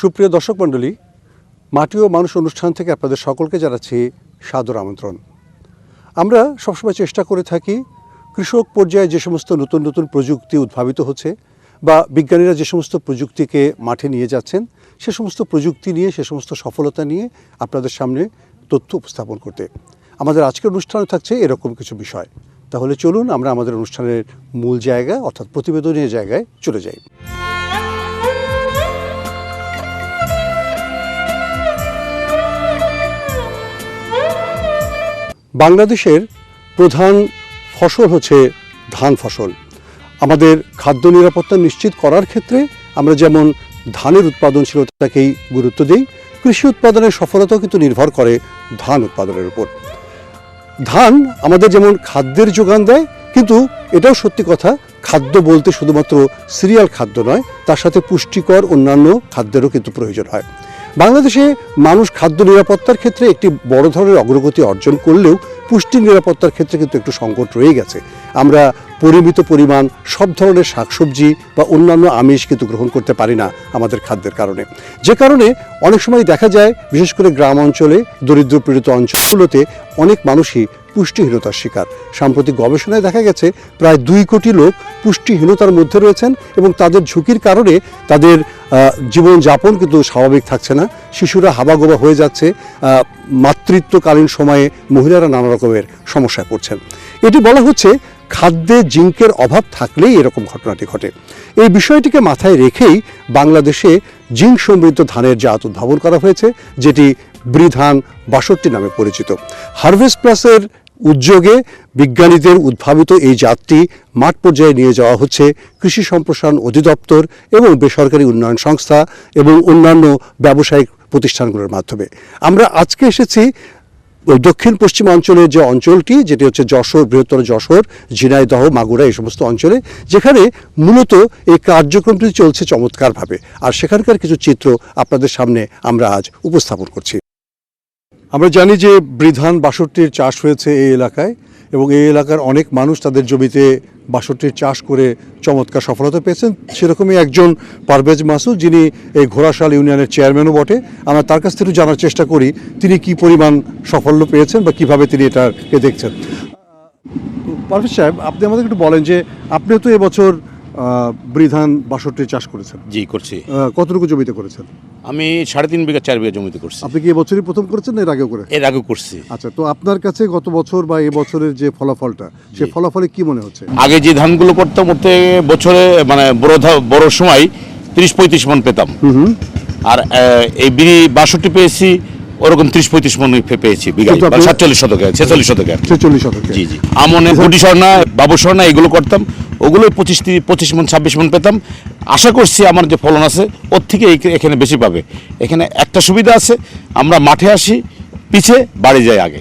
সুপ্রিয় দর্শক মণ্ডলী, মাটি ও মানুষ অনুষ্ঠান থেকে আপনাদের সকলকে জানাচ্ছি সাদর আমন্ত্রণ। আমরা সবসময় চেষ্টা করে থাকি কৃষক পর্যায়ে যে সমস্ত নতুন নতুন প্রযুক্তি উদ্ভাবিত হচ্ছে বা বিজ্ঞানীরা যে সমস্ত প্রযুক্তিকে মাঠে নিয়ে যাচ্ছেন, সে সমস্ত প্রযুক্তি নিয়ে, সে সমস্ত সফলতা নিয়ে আপনাদের সামনে তথ্য উপস্থাপন করতে। আমাদের আজকের অনুষ্ঠানে থাকছে এরকম কিছু বিষয়। তাহলে চলুন আমরা আমাদের অনুষ্ঠানের মূল জায়গা অর্থাৎ প্রতিবেদনীয় জায়গায় চলে যাই। বাংলাদেশের প্রধান ফসল হচ্ছে ধান ফসল। আমাদের খাদ্য নিরাপত্তা নিশ্চিত করার ক্ষেত্রে আমরা যেমন ধানের উৎপাদনশীলতাকেই গুরুত্ব দিই, কৃষি উৎপাদনের সফলতাও কিন্তু নির্ভর করে ধান উৎপাদনের উপর। ধান আমাদের যেমন খাদ্যের যোগান দেয়, কিন্তু এটাও সত্যি কথা খাদ্য বলতে শুধুমাত্র সিরিয়াল খাদ্য নয়, তার সাথে পুষ্টিকর অন্যান্য খাদ্যেরও কিন্তু প্রয়োজন হয়। বাংলাদেশে মানুষ খাদ্য নিরাপত্তার ক্ষেত্রে একটি বড় ধরনের অগ্রগতি অর্জন করলেও পুষ্টি নিরাপত্তার ক্ষেত্রে কিন্তু একটু সংকট রয়ে গেছে। আমরা পরিমিত পরিমাণ সব ধরনের শাকসবজি বা অন্যান্য আমিষ কিন্তু গ্রহণ করতে পারি না আমাদের খাদ্যের কারণে। যে কারণে অনেক সময় দেখা যায়, বিশেষ করে গ্রাম অঞ্চলে দরিদ্র পীড়িত অঞ্চলগুলোতে অনেক মানুষই পুষ্টিহীনতার শিকার। সাম্প্রতিক গবেষণায় দেখা গেছে, প্রায় দুই কোটি লোক পুষ্টিহীনতার মধ্যে রয়েছেন এবং তাদের ঝুঁকির কারণে তাদের জীবনযাপন কিন্তু স্বাভাবিক থাকছে না। শিশুরা হাবাগোবা হয়ে যাচ্ছে মাতৃত্বকালীন সময়ে মহিলারা নানা রকমের সমস্যায় পড়ছেন। এটি বলা হচ্ছে, খাদ্যে জিঙ্কের অভাব থাকলেই এরকম ঘটনাটি ঘটে। এই বিষয়টিকে মাথায় রেখেই বাংলাদেশে জিঙ্ক সমৃদ্ধ ধানের জাত উদ্ভাবন করা হয়েছে, যেটি বৃধান বাষট্টি নামে পরিচিত। হারভেস্ট প্লাসের উদ্যোগে বিজ্ঞানীদের উদ্ভাবিত এই জাতটি মাঠ পর্যায়ে নিয়ে যাওয়া হচ্ছে কৃষি সম্প্রসারণ অধিদপ্তর এবং বেসরকারি উন্নয়ন সংস্থা এবং অন্যান্য ব্যবসায়িক প্রতিষ্ঠানগুলোর মাধ্যমে। আমরা আজকে এসেছি দক্ষিণ পশ্চিমাঞ্চলের যে অঞ্চলটি, যেটি হচ্ছে যশোর, বৃহত্তর যশোর, ঝিনাইদহ, মাগুরা, এই সমস্ত অঞ্চলে, যেখানে মূলত এই কার্যক্রমটি চলছে চমৎকারভাবে। আর সেখানকার কিছু চিত্র আপনাদের সামনে আমরা আজ উপস্থাপন করছি। আমরা জানি যে বৃধান বাষট্টির চাষ হয়েছে এই এলাকায় এবং এই এলাকার অনেক মানুষ তাদের জমিতে বাষট্টির চাষ করে চমৎকার সফলতা পেয়েছেন। সেরকমই একজন পারভেজ মাসুদ, যিনি এই ঘোড়াশাল ইউনিয়নের চেয়ারম্যানও বটে। আমরা তার কাছ থেকে জানার চেষ্টা করি, তিনি কি পরিমাণ সাফল্য পেয়েছেন বা কীভাবে তিনি এটাকে দেখছেন? পারভেজ সাহেব, আপনি আমাদের একটু বলেন যে আপনিও তো এবছর বৃধান বাষট্টির চাষ করেছেন। জি করছি। কতটুকু জমিতে করেছেন? আমি সাড়ে তিন বিঘা চার বিঘা জমিতে করছি। আপনি কি এবছরই প্রথম করেছেন এর আগেও করে এর আগে করছি। আচ্ছা তো আপনার কাছে গত বছর বা এই বছরের যে ফলাফলটা সে ফলাফলে কি মনে হচ্ছে? আগে যে ধানগুলো করতাম ওতে বছরে মানে বড় বড় সময় তিরিশ পঁয়ত্রিশ মন পেতাম। আর এই বিড়ি বাষট্টি পেয়েছি ওরকম ত্রিশ পঁয়ত্রিশ মন পেয়েছি আপনি- সাতচল্লিশ শতকে ছেচল্লিশ শতকে ছেচল্লিশ শতকে। জি জি। আমনে গুটি স্বর্ণা বাবু স্বর্ণা এগুলো করতাম। ওগুলো পঁচিশ তিরিশ পঁচিশ মন ছাব্বিশ মন পেতাম। আশা করছি আমার যে ফলন আছে ওর থেকে এখানে বেশি পাবে। এখানে একটা সুবিধা আছে আমরা মাঠে আসি পিছে বাড়ি যাই আগে।